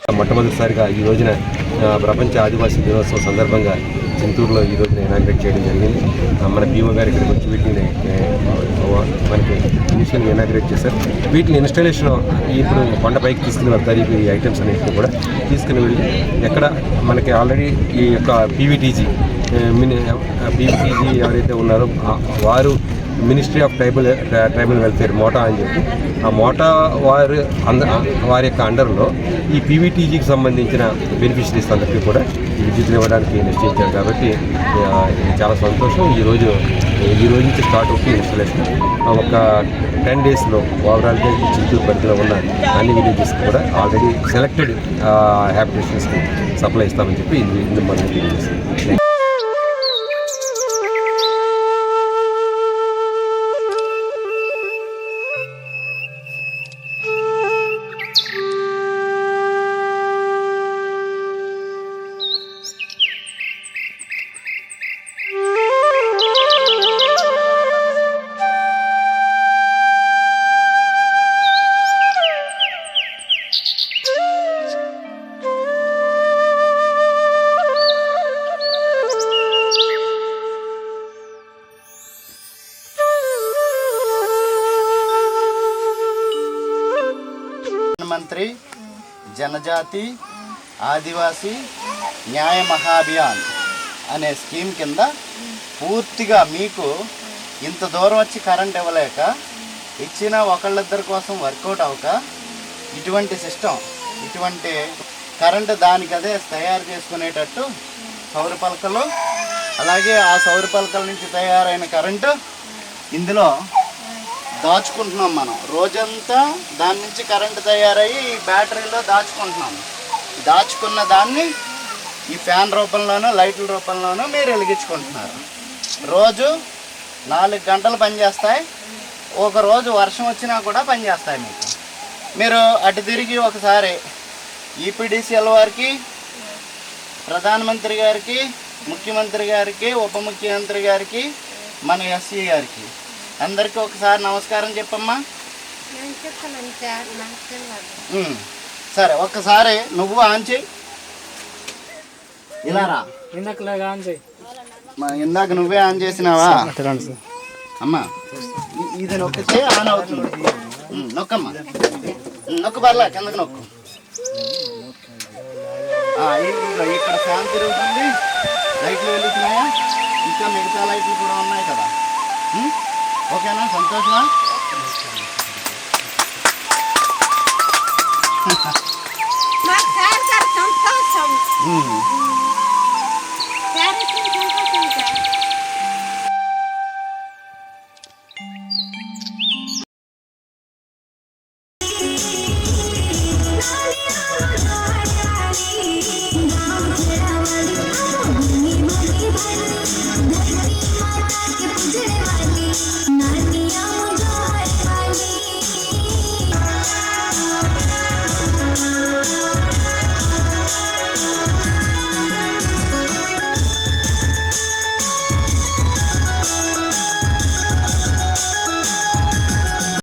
మొట్టమొదటిసారిగా ఈ రోజున ప్రపంచ ఆదివాసీ దినోత్సవం సందర్భంగా చింతూరులో ఈ రోజున ఇనాగ్రేట్ చేయడం జరిగింది. మన పీఓ గారు ఇక్కడికి వచ్చి వీటిని మనకి ఇనిషియల్ ఇనాగ్రేట్ చేశారు. వీటిని ఇన్స్టాలేషన్ ఇప్పుడు కొండ పైకి తీసుకుని వెళ్తారు ఈ ఐటమ్స్ అన్నింటినీ కూడా తీసుకుని వెళ్ళి ఎక్కడ మనకి ఆల్రెడీ ఈ యొక్క పీవీటీజీ మిని పీవీటీజీ ఎవరైతే ఉన్నారో వారు ministry of tribal tribal welfare MoTA అని చెప్పి ఆ మోటా వారు అంద వారి యొక్క అండర్లో ఈ పీవీటీజీకి సంబంధించిన బెనిఫిషరీస్ అందరికీ కూడా విద్యుత్తులు ఇవ్వడానికి నిశ్చయించారు కాబట్టి చాలా సంతోషం. ఈరోజు ఈ రోజు నుంచి స్టార్ట్ అవుతుంది ఇన్స్టలేషన్ ఒక టెన్ డేస్లో ఓవరాల్గా చిత్తూరు పరిధిలో ఉన్న అన్ని విలేజెస్ కూడా ఆల్రెడీ సెలెక్టెడ్ హ్యాబిటేషన్స్కి సప్లై ఇస్తామని చెప్పి ఇది ఇందు మనం తెలియజేస్తుంది ప్రధానమంత్రి జనజాతి ఆదివాసీ న్యాయ మహాభియాన్ అనే స్కీమ్ కింద పూర్తిగా మీకు ఇంత దూరం వచ్చి కరెంట్ ఇవ్వలేక ఇచ్చిన ఒకళ్ళిద్దరి కోసం వర్కౌట్ అవ్వక ఇటువంటి సిస్టమ్ ఇటువంటి కరెంటు దానికదే తయారు చేసుకునేటట్టు సౌర పలకలు అలాగే ఆ సౌర పలకల నుంచి తయారైన కరెంటు ఇందులో దాచుకుంటున్నాం మనం. రోజంతా దాని నుంచి కరెంట్ తయారయ్యి ఈ బ్యాటరీలో దాచుకుంటున్నాం. దాచుకున్న దాన్ని ఈ ఫ్యాన్ రూపంలోనూ లైట్ల రూపంలోనూ మీరు వెలిగించుకుంటున్నారు. రోజు నాలుగు గంటలు పనిచేస్తాయి. ఒకరోజు వర్షం వచ్చినా కూడా పనిచేస్తాయి మీకు. మీరు అటు తిరిగి ఒకసారి ఈపీడీసీఎల్ వారికి ప్రధానమంత్రి గారికి ముఖ్యమంత్రి గారికి ఉప ముఖ్యమంత్రి గారికి మన ఎస్సీ గారికి అందరికీ ఒకసారి నమస్కారం చెప్పమ్మా. సార్ ఒక్కసారి నువ్వు ఆన్ చేయి. ఇలా రా. ఇందాక నువ్వే ఆన్ చేసినావా? అమ్మా ఇది నొక్కితే ఆన్ అవుతుంది. నొక్కమ్మా. నొక్కు పర్లే కిందకి నొక్కు. ఇక్కడ ఫ్యాన్ తిరుగుతుంది. లైట్లు వెలుగుతున్నాయా? ఇంకా మిగతా లైట్లు కూడా ఉన్నాయి కదా. ఓకేనా? సంతోషమా? సంతోషం.